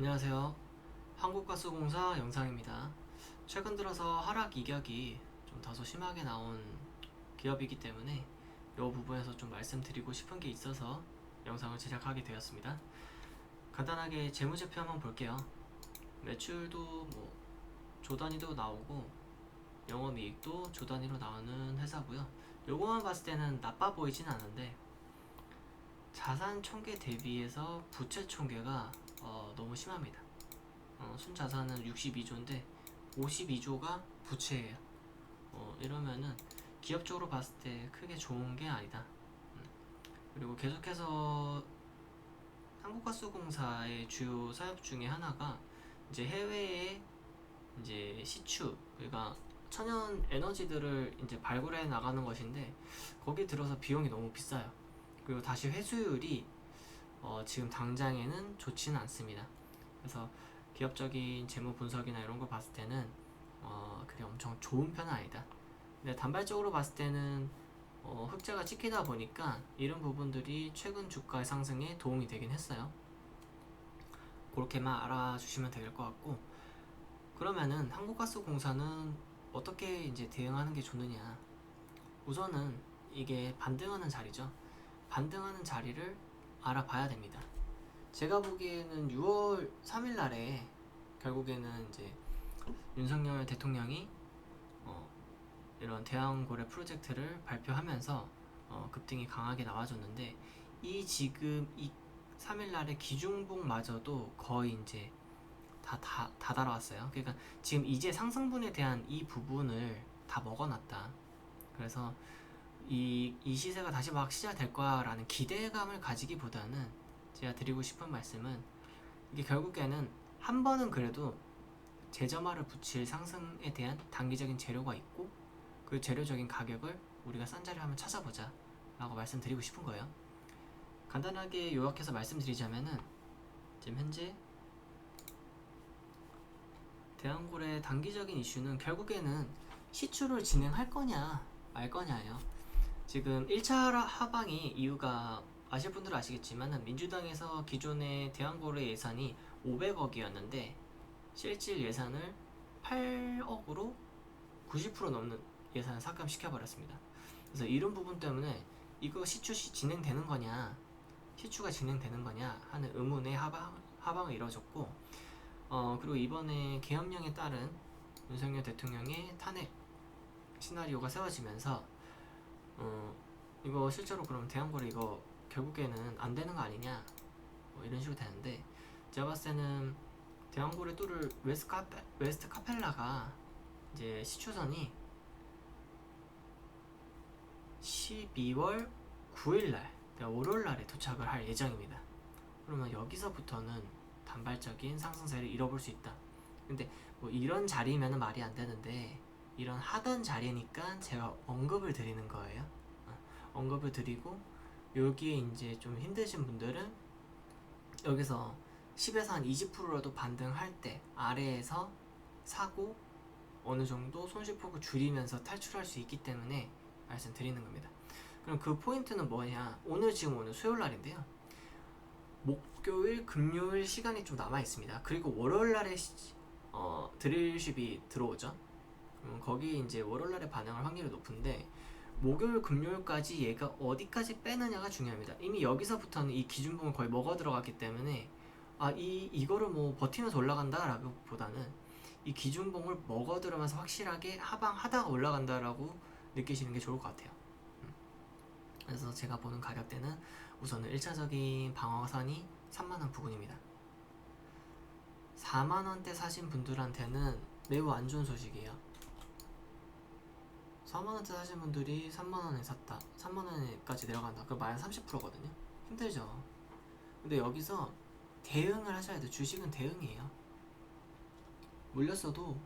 안녕하세요. 한국가스공사 영상입니다. 최근 들어서 하락 이격이 좀 다소 심하게 나온 기업이기 때문에 이 부분에서 좀 말씀드리고 싶은 게 있어서 영상을 제작하게 되었습니다. 간단하게 재무제표 한번 볼게요. 매출도 뭐 조단위도 나오고 영업이익도 조단위로 나오는 회사고요. 요거만 봤을 때는 나빠 보이진 않은데 자산 총계 대비해서 부채 총계가 어, 너무 심합니다. 어, 순자산은 62조인데 52조가 부채예요. 어, 이러면은 기업적으로 봤을 때 크게 좋은 게 아니다. 음. 그리고 계속해서 한국가스공사의 주요 사업 중에 하나가 이제 해외에 이제 시추 그러니까 천연 에너지들을 이제 발굴해 나가는 것인데 거기 들어서 비용이 너무 비싸요. 그리고 다시 회수율이 어, 지금 당장에는 좋지는 않습니다. 그래서 기업적인 재무 분석이나 이런 걸 봤을 때는 어, 그게 엄청 좋은 편은 아니다. 근데 단발적으로 봤을 때는 어, 흑자가 찍히다 보니까 이런 부분들이 최근 주가의 상승에 도움이 되긴 했어요. 그렇게만 알아주시면 될 것 같고 그러면은 한국가스공사는 어떻게 이제 대응하는 게 좋느냐? 우선은 이게 반등하는 자리죠. 반등하는 자리를 알아봐야 됩니다. 제가 보기에는 6월 3일 날에 결국에는 이제 윤석열 대통령이 어, 이런 대왕고래 프로젝트를 발표하면서 어, 급등이 강하게 나와줬는데 이 지금 이 3일 날의 기중봉마저도 거의 이제 다, 다, 다 달아왔어요. 그러니까 지금 이제 상승분에 대한 이 부분을 다 먹어놨다. 그래서 이, 이 시세가 다시 막 시작될 거라는 기대감을 가지기보다는 제가 드리고 싶은 말씀은 이게 결국에는 한 번은 그래도 재점화를 붙일 상승에 대한 단기적인 재료가 있고 그 재료적인 가격을 우리가 싼 자리를 한번 찾아보자 라고 말씀드리고 싶은 거예요. 간단하게 요약해서 말씀드리자면은 지금 현재 대한골의 단기적인 이슈는 결국에는 시추를 진행할 거냐 말 거냐예요. 지금 1차 하방이 이유가 아실 분들은 아시겠지만 민주당에서 기존의 대한고래 예산이 500억이었는데 실질 예산을 8억으로 90% 넘는 예산을 삭감시켜버렸습니다. 그래서 이런 부분 때문에 이거 시추 시 진행되는 거냐 시추가 진행되는 거냐 하는 의문의 하방, 하방을 이뤄졌고 어, 그리고 이번에 계엄령에 따른 윤석열 대통령의 탄핵 시나리오가 세워지면서 어, 이거 실제로 그럼 대한고래 이거 결국에는 안 되는 거 아니냐? 뭐 이런 식으로 되는데 제가 봤을 때는 대한고래 뚫을 웨스트, 카페, 웨스트 카펠라가 이제 시추선이 12월 9일날 그러니까 월요일날에 도착을 할 예정입니다. 그러면 여기서부터는 단발적인 상승세를 잃어볼 수 있다. 근데 뭐 이런 자리면 말이 안 되는데 이런 하던 자리니까 제가 언급을 드리는 거예요 어, 언급을 드리고 여기에 이제 좀 힘드신 분들은 여기서 10에서 한 20%라도 반등할 때 아래에서 사고 어느 정도 손실폭을 줄이면서 탈출할 수 있기 때문에 말씀드리는 겁니다. 그럼 그 포인트는 뭐냐? 오늘 지금 오늘 수요일 날인데요. 목요일, 금요일 시간이 좀 남아 있습니다. 그리고 월요일 날에 어, 드릴십이 들어오죠. 음, 거기 이제 월요일 날에 반응할 확률이 높은데 목요일, 금요일까지 얘가 어디까지 빼느냐가 중요합니다. 이미 여기서부터는 이 기준봉을 거의 먹어 들어갔기 때문에 아, 이, 이거를 뭐 버티면서 올라간다라고 보다는 이 기준봉을 먹어 들으면서 확실하게 하방하다가 올라간다라고 느끼시는 게 좋을 것 같아요. 음. 그래서 제가 보는 가격대는 우선은 1차적인 방어선이 3만원 부근입니다. 4만원대 사신 분들한테는 매우 안 좋은 소식이에요. 4만원대 사신 분들이 3만원에 샀다. 3만원에까지 내려간다. 그럼 마이너스 30%거든요. 힘들죠. 근데 여기서 대응을 하셔야 돼 주식은 대응이에요. 물렸어도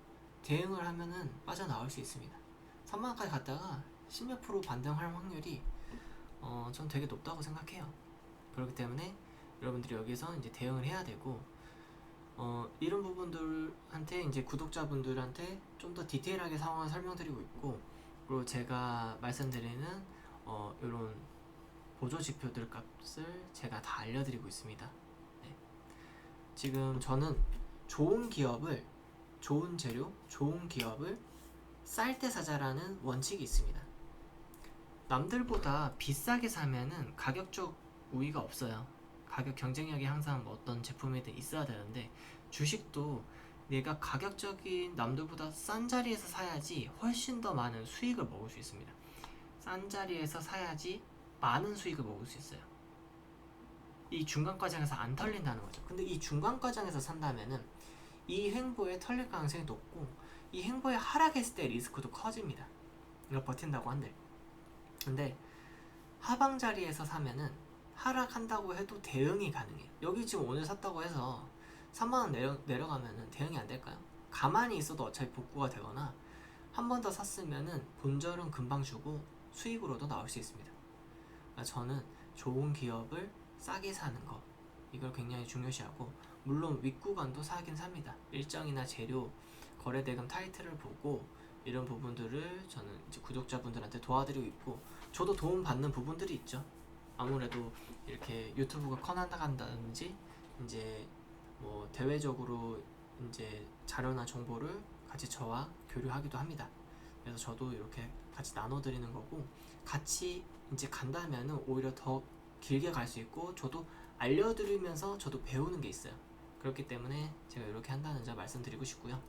대응을 하면은 빠져나올 수 있습니다. 3만원까지 갔다가 10몇 프로 반등할 확률이 어, 전 되게 높다고 생각해요. 그렇기 때문에 여러분들이 여기서 이제 대응을 해야 되고 어, 이런 부분들한테 이제 구독자분들한테 좀 더 디테일하게 상황을 설명드리고 있고 그리고 제가 말씀드리는 어, 이런 보조 지표들 값을 제가 다 알려드리고 있습니다. 네. 지금 저는 좋은 기업을 좋은 재료, 좋은 기업을 쌀 때 사자라는 원칙이 있습니다. 남들보다 비싸게 사면은 가격적 우위가 없어요. 가격 경쟁력이 항상 뭐 어떤 제품이든 있어야 되는데 주식도 내가 가격적인 남들보다 싼 자리에서 사야지 훨씬 더 많은 수익을 먹을 수 있습니다. 싼 자리에서 사야지 많은 수익을 먹을 수 있어요. 이 중간 과정에서 안 털린다는 거죠. 근데 이 중간 과정에서 산다면은 이 횡보에 털릴 가능성이 높고 이 횡보에 하락했을 때 리스크도 커집니다. 이거 버틴다고 한들. 근데 하방 자리에서 사면은 하락한다고 해도 대응이 가능해요. 여기 지금 오늘 샀다고 해서 3만 원 내려, 내려가면은 대응이 안 될까요? 가만히 있어도 어차피 복구가 되거나 한 번 더 샀으면은 본절은 금방 주고 수익으로도 나올 수 있습니다. 그러니까 저는 좋은 기업을 싸게 사는 거 이걸 굉장히 중요시하고 물론 윗구간도 사긴 삽니다. 일정이나 재료 거래 대금 타이틀을 보고 이런 부분들을 저는 이제 구독자분들한테 도와드리고 있고 저도 도움 받는 부분들이 있죠. 아무래도 이렇게 유튜브가 커나간다든지 이제 뭐 대외적으로 이제 자료나 정보를 같이 저와 교류하기도 합니다. 그래서 저도 이렇게 같이 나눠드리는 거고 같이 이제 간다면은 오히려 더 길게 갈 수 있고 저도 알려드리면서 저도 배우는 게 있어요. 그렇기 때문에 제가 이렇게 한다는 점 말씀드리고 싶고요.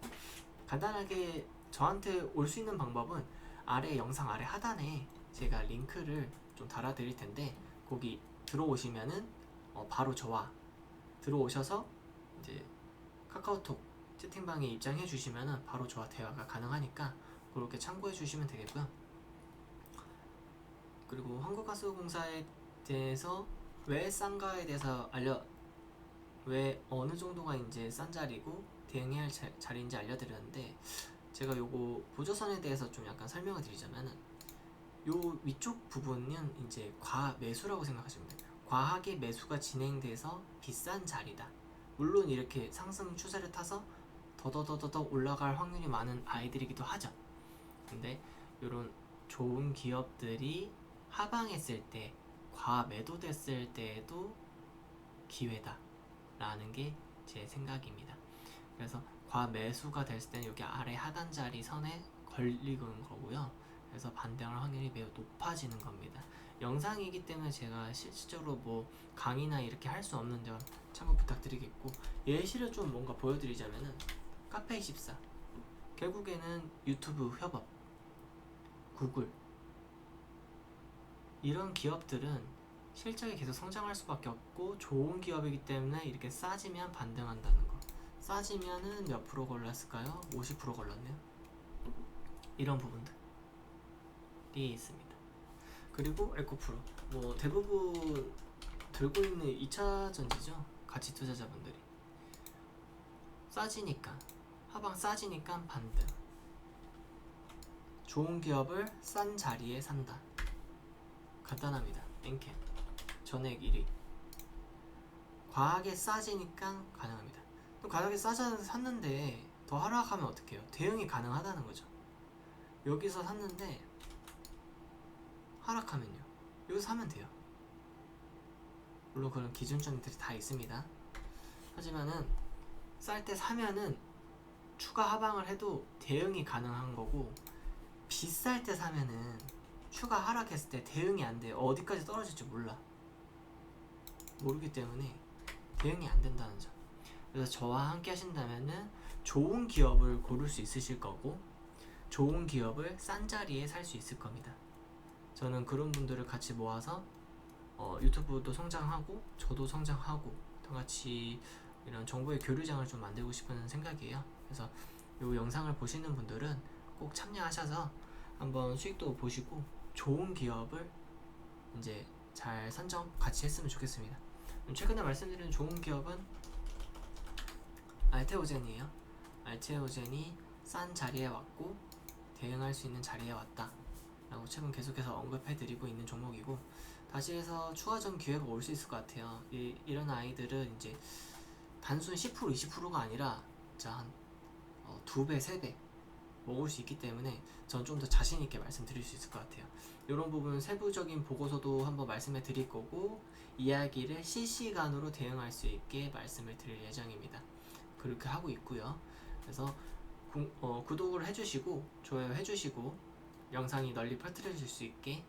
간단하게 저한테 올 수 있는 방법은 아래 영상 아래 하단에 제가 링크를 좀 달아드릴 텐데 거기 들어오시면은 어, 바로 저와 들어오셔서 이제 카카오톡 채팅방에 입장해 주시면은 바로 저와 대화가 가능하니까 그렇게 참고해 주시면 되겠고요. 그리고 한국가스공사에 대해서 왜 싼가에 대해서 알려 왜 어느 정도가 이제 싼 자리고 대응해야 할 자, 자리인지 알려드렸는데 제가 요거 보조선에 대해서 좀 약간 설명을 드리자면은 요 위쪽 부분은 이제 과매수라고 생각하시면 돼요. 과하게 매수가 진행돼서 비싼 자리다. 물론 이렇게 상승 추세를 타서 더더더더더 올라갈 확률이 많은 아이들이기도 하죠. 근데 이런 좋은 기업들이 하방했을 때, 과매도됐을 때에도 기회다라는 게 제 생각입니다. 그래서 과매수가 됐을 때는 여기 아래 하단 자리 선에 걸리는 거고요. 그래서 반등할 확률이 매우 높아지는 겁니다. 영상이기 때문에 제가 실질적으로 뭐 강의나 이렇게 할 수 없는 점 참고 부탁드리겠고 예시를 좀 뭔가 보여드리자면은 카페24 결국에는 유튜브 협업 구글. 이런 기업들은 실적이 계속 성장할 수밖에 없고 좋은 기업이기 때문에 이렇게 싸지면 반등한다는 거. 싸지면은 몇 프로 걸렸을까요? 50% 걸렸네요. 이런 부분들이 있습니다 그리고 에코프로. 뭐 대부분 들고 있는 2차 전지죠? 가치 투자자분들이. 싸지니까. 하방 싸지니까 반등. 좋은 기업을 싼 자리에 산다. 간단합니다. 땡캡 전액 1위. 과하게 싸지니까 가능합니다. 또 가격이 싸져서 샀는데 더 하락하면 어떡해요? 대응이 가능하다는 거죠. 여기서 샀는데 하락하면요. 여기서 사면 돼요. 물론 그런 기준점들이 다 있습니다. 하지만은 쌀 때 사면은 추가 하방을 해도 대응이 가능한 거고 비쌀 때 사면은 추가 하락했을 때 대응이 안 돼요. 어디까지 떨어질지 몰라. 모르기 때문에 대응이 안 된다는 점. 그래서 저와 함께 하신다면은 좋은 기업을 고를 수 있으실 거고 좋은 기업을 싼 자리에 살 수 있을 겁니다 저는 그런 분들을 같이 모아서 어, 유튜브도 성장하고 저도 성장하고 다 같이 이런 정보의 교류장을 좀 만들고 싶은 생각이에요. 그래서 이 영상을 보시는 분들은 꼭 참여하셔서 한번 수익도 보시고 좋은 기업을 이제 잘 선정 같이 했으면 좋겠습니다. 최근에 말씀드린 좋은 기업은 알테오젠이에요. 알테오젠이 싼 자리에 왔고 대응할 수 있는 자리에 왔다. 라고 최근 계속해서 언급해드리고 있는 종목이고 다시 해서 추가적인 기회가 올 수 있을 것 같아요. 이, 이런 아이들은 이제 단순 10% 20%가 아니라 한 어, 2배, 3배 먹을 수 있기 때문에 전 좀 더 자신 있게 말씀드릴 수 있을 것 같아요. 이런 부분 세부적인 보고서도 한번 말씀해 드릴 거고 이야기를 실시간으로 대응할 수 있게 말씀을 드릴 예정입니다. 그렇게 하고 있고요. 그래서 구, 어, 구독을 해주시고 좋아요 해주시고 영상이 널리 퍼뜨려질 수 있게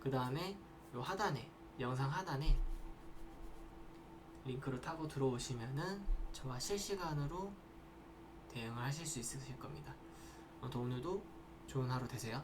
그 다음에 요 하단에 영상 하단에 링크를 타고 들어오시면은 저와 실시간으로 대응을 하실 수 있으실 겁니다. 오늘도 좋은 하루 되세요.